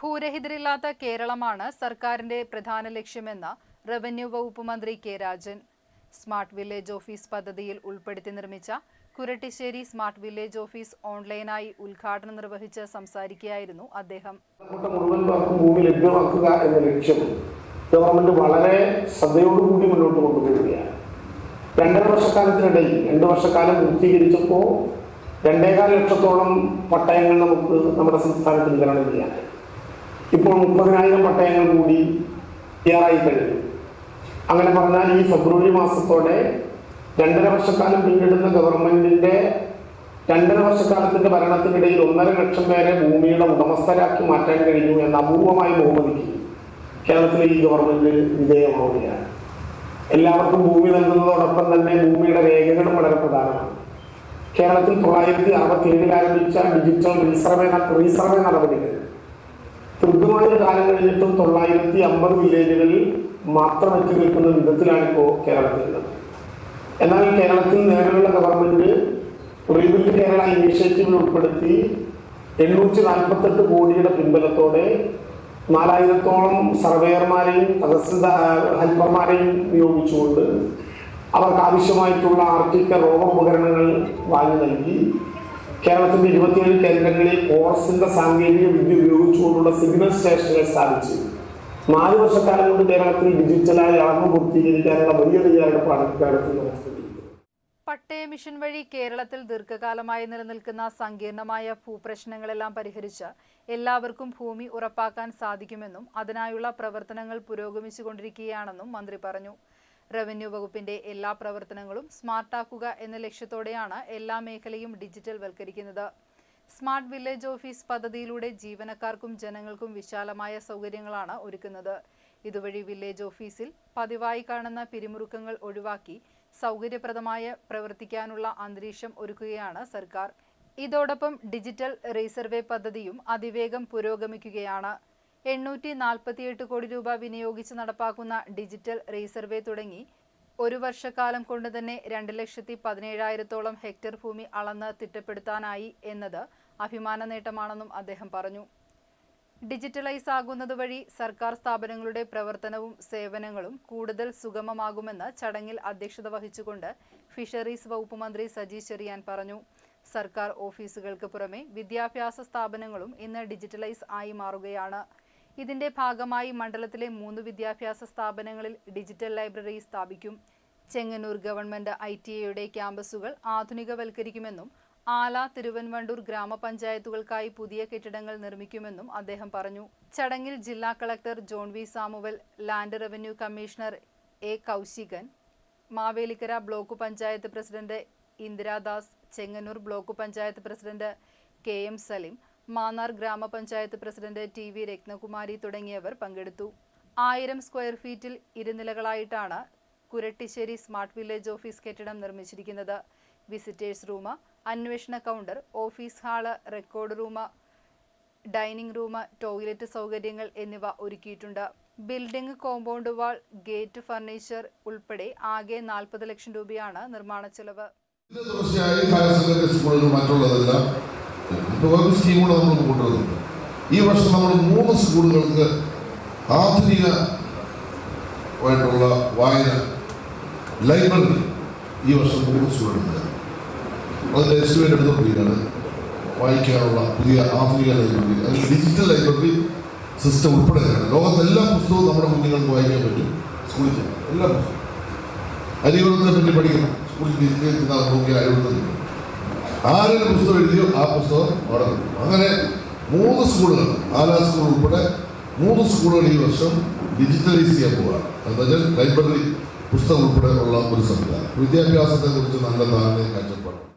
ഭൂരഹിതരില്ലാത്ത കേരളമാണ് സർക്കാരിന്റെ പ്രധാന ലക്ഷ്യമെന്ന് റവന്യൂ വകുപ്പ് മന്ത്രി K Rajan. Smart village office പദ്ധതിയിൽ ഉൾപ്പെടുത്തി നിർമ്മിച്ച കുരട്ടിശ്ശേരി സ്മാർട്ട് വില്ലേജ് ഓഫീസ് ഓൺലൈനായി ഉദ്ഘാടനം നിർവഹിച്ച് സംസാരിക്കുകയായിരുന്നു അദ്ദേഹം. ഭൂമി ലഭ്യമാക്കുക എന്ന ലക്ഷ്യം ഗവൺമെന്റ് വളരെ ശ്രദ്ധയോടുകൂടി മുന്നോട്ട് കൊണ്ടുപോവുകയാണ്. രണ്ടര വർഷക്കാലത്തിനിടയിൽ രണ്ട് വർഷക്കാലം പൂർത്തീകരിച്ചപ്പോൾ രണ്ടേകാൽ ലക്ഷത്തോളം പട്ടയങ്ങൾ നമുക്ക് നമ്മുടെ സംസ്ഥാനത്ത് വിതരണം ചെയ്യാൻ ഇപ്പോൾ മുപ്പതിനായിരം പട്ടയങ്ങൾ കൂടി തയ്യാറായി കഴിഞ്ഞു. അങ്ങനെ പറഞ്ഞാൽ ഈ ഫെബ്രുവരി മാസത്തോടെ രണ്ടര വർഷക്കാലം പിന്നിടുന്ന ഗവൺമെന്റിന്റെ രണ്ടര വർഷക്കാലത്തിന്റെ ഭരണത്തിനിടയിൽ ഒന്നര ലക്ഷം പേരെ ഭൂമിയുടെ ഉടമസ്ഥരാക്കി മാറ്റാൻ കഴിഞ്ഞു എന്ന അപൂർവമായ ബഹുമതിക്ക് കേരളത്തിലെ ഈ ഗവൺമെന്റ് വിധേയമാവുകയാണ് എല്ലാവർക്കും ഭൂമി നൽകുന്നതോടൊപ്പം തന്നെ ഭൂമിയുടെ രേഖകളും വളരെ പ്രധാനമാണ്. കേരളത്തിൽ തൊള്ളായിരത്തി അറുപത്തി ഏഴിൽ ആരംഭിച്ച ഡിജിറ്റൽ റീസർവേ റീസർവേ നടപടികൾ ഒരു കാലം കഴിഞ്ഞിട്ടും തൊള്ളായിരത്തി അമ്പത് വില്ലേജുകളിൽ മാത്രം എത്തി നിൽക്കുന്ന വിധത്തിലാണ് ഇപ്പോൾ കേരളത്തിലുള്ളത് എന്നാൽ കേരളത്തിൽ നേരെയുള്ള ഗവൺമെന്റ് റീബിൽഡ് കേരള ഇനീഷ്യേറ്റീവിൽ ഉൾപ്പെടുത്തി എണ്ണൂറ്റി നാൽപ്പത്തെട്ട് കോടിയുടെ പിൻബലത്തോടെ നാലായിരത്തോളം സർവേയർമാരെയും തഹസിൽദാർ ഹെൽപ്പർമാരെയും നിയോഗിച്ചുകൊണ്ട് അവർക്ക് ആവശ്യമായിട്ടുള്ള ആർട്ടിക്ക റോഗോപകരണങ്ങൾ വാങ്ങി നൽകി. കേരളത്തിന്റെ ഇരുപത്തിയേഴ് കേന്ദ്രങ്ങളിൽ ഓർസിന്റെ സാങ്കേതിക വിദ്യ ഉപയോഗിച്ചുകൊണ്ടുള്ള സിഗ്നൽ സ്റ്റേഷനുകൾ സ്ഥാപിച്ചു. നാല് വർഷക്കാലം കൊണ്ട് കേരളത്തിൽ ഡിജിറ്റലായി അളവ് പൂർത്തീകരിക്കാനുള്ള വലിയ തയ്യാറെടുപ്പാണ് കേരളത്തിൽ പട്ടയ മിഷൻ വഴി കേരളത്തിൽ ദീർഘകാലമായി നിലനിൽക്കുന്ന സങ്കീർണമായ ഭൂപ്രശ്നങ്ങളെല്ലാം പരിഹരിച്ച് എല്ലാവർക്കും ഭൂമി ഉറപ്പാക്കാൻ സാധിക്കുമെന്നും അതിനായുള്ള പ്രവർത്തനങ്ങൾ പുരോഗമിച്ചുകൊണ്ടിരിക്കുകയാണെന്നും മന്ത്രി പറഞ്ഞു. റവന്യൂ വകുപ്പിന്റെ എല്ലാ പ്രവർത്തനങ്ങളും സ്മാർട്ടാക്കുക എന്ന ലക്ഷ്യത്തോടെയാണ് എല്ലാ മേഖലയും ഡിജിറ്റൽ വൽക്കരിക്കുന്നത് സ്മാർട്ട് വില്ലേജ് ഓഫീസ് പദ്ധതിയിലൂടെ ജീവനക്കാർക്കും ജനങ്ങൾക്കും വിശാലമായ സൗകര്യങ്ങളാണ് ഒരുക്കുന്നത്. ഇതുവഴി വില്ലേജ് ഓഫീസിൽ പതിവായി കാണുന്ന പിരിമുറുക്കങ്ങൾ ഒഴിവാക്കി സൗകര്യപ്രദമായ പ്രവർത്തിക്കാനുള്ള അന്തരീക്ഷം ഒരുക്കുകയാണ് സർക്കാർ. ഇതോടൊപ്പം ഡിജിറ്റൽ റീസർവേ പദ്ധതിയും അതിവേഗം പുരോഗമിക്കുകയാണ്. എണ്ണൂറ്റി നാൽപ്പത്തിയെട്ട് കോടി രൂപ വിനിയോഗിച്ച് നടപ്പാക്കുന്ന ഡിജിറ്റൽ റീസർവേ തുടങ്ങി ഒരു വർഷക്കാലം കൊണ്ട് തന്നെ രണ്ട് ലക്ഷത്തി പതിനേഴായിരത്തോളം ഹെക്ടർ ഭൂമി അളന്ന് തിട്ടപ്പെടുത്താനായി എന്നത് അഭിമാന നേട്ടമാണെന്നും അദ്ദേഹം പറഞ്ഞു. ഡിജിറ്റലൈസ് ആകുന്നതുവഴി സർക്കാർ സ്ഥാപനങ്ങളുടെ പ്രവർത്തനവും സേവനങ്ങളും കൂടുതൽ സുഗമമാകുമെന്ന് ചടങ്ങിൽ അധ്യക്ഷത വഹിച്ചുകൊണ്ട് ഫിഷറീസ് വകുപ്പ് മന്ത്രി സജി ചെറിയാൻ പറഞ്ഞു. സർക്കാർ ഓഫീസുകൾക്ക് പുറമെ വിദ്യാഭ്യാസ സ്ഥാപനങ്ങളും ഇന്ന് ഡിജിറ്റലൈസ് ആയി മാറുകയാണ്. ഇതിന്റെ ഭാഗമായി മണ്ഡലത്തിലെ മൂന്ന് വിദ്യാഭ്യാസ സ്ഥാപനങ്ങളിൽ ഡിജിറ്റൽ ലൈബ്രറി സ്ഥാപിക്കും. ചെങ്ങന്നൂർ ഗവൺമെന്റ് ഐ ടി ഐയുടെ ക്യാമ്പസുകൾ ആധുനികവൽക്കരിക്കുമെന്നും ആല തിരുവൻവണ്ടൂർ ഗ്രാമപഞ്ചായത്തുകൾക്കായി പുതിയ കെട്ടിടങ്ങൾ നിർമ്മിക്കുമെന്നും അദ്ദേഹം പറഞ്ഞു. ചടങ്ങിൽ ജില്ലാ collector John V Samuel land revenue commissioner A Kaushikan Mavelikkara block panchayat president Indiradas Chengannur block panchayat president K M Salim Mannar grama panchayat president T V Ratnakumari തുടങ്ങിയവർ പങ്കെടുത്തു. ആയിരം സ്ക്വയർ ഫീറ്റിൽ ഇരുനിലകളായിട്ടാണ് കുരട്ടിശ്ശേരി സ്മാർട്ട് വില്ലേജ് ഓഫീസ് കെട്ടിടം നിർമ്മിച്ചിരിക്കുന്നത്. Visitors room അന്വേഷണ counter office hall record room dining room toilet സൗകര്യങ്ങൾ എന്നിവ ഒരുക്കിയിട്ടുണ്ട്. Building compound wall gate furniture ഉൾപ്പെടെ ആകെ നാൽപ്പത് ലക്ഷം രൂപയാണ് നിർമ്മാണ ചെലവ് ഒരു സ്കീം കൂടെ നമ്മൾ കൊണ്ടുവരുന്നുണ്ട് ഈ വർഷം നമ്മൾ മൂന്ന് സ്കൂളുകൾക്ക് ആധുനികമായിട്ടുള്ള വായന ലൈബ്രറി ഈ വർഷം മൂന്ന് സ്കൂളുണ്ട് അതിന്റെ എസ്റ്റിമേറ്റ് എടുത്തുകൊണ്ടിരിക്കുകയാണ് വായിക്കാനുള്ള പുതിയ ആധുനിക ലൈബ്രറി അതിൽ ഡിജിറ്റൽ ലൈബ്രറി സിസ്റ്റം ഉൾപ്പെടെയാണ് ലോകത്തെ എല്ലാ പുസ്തകവും നമ്മുടെ കുഞ്ഞുങ്ങൾക്ക് വായിക്കാൻ പറ്റും സ്കൂളിൽ. എല്ലാ പുസ്തകവും. അരികുളത്തെ പറ്റി പഠിക്കണം. സ്കൂളിൽ ഡിജിറ്റൽ നോക്കി അരികുളത്തെ ആരെങ്കിലും പുസ്തകം എഴുതിയോ ആ പുസ്തകം അവിടെ അങ്ങനെ മൂന്ന് സ്കൂളുകൾ ആലാ സ്കൂൾ ഉൾപ്പെടെ മൂന്ന് സ്കൂളുകൾ ഈ വർഷം ഡിജിറ്റലൈസ് ചെയ്യാൻ പോവുകയാണ് എന്താ വെച്ചാൽ ലൈബ്രറി പുസ്തകം ഉൾപ്പെടെ ഉള്ള ഒരു സംവിധാനം. വിദ്യാഭ്യാസത്തെ കുറിച്ച് നല്ല ധാരണയും കാഴ്ചപ്പാടും.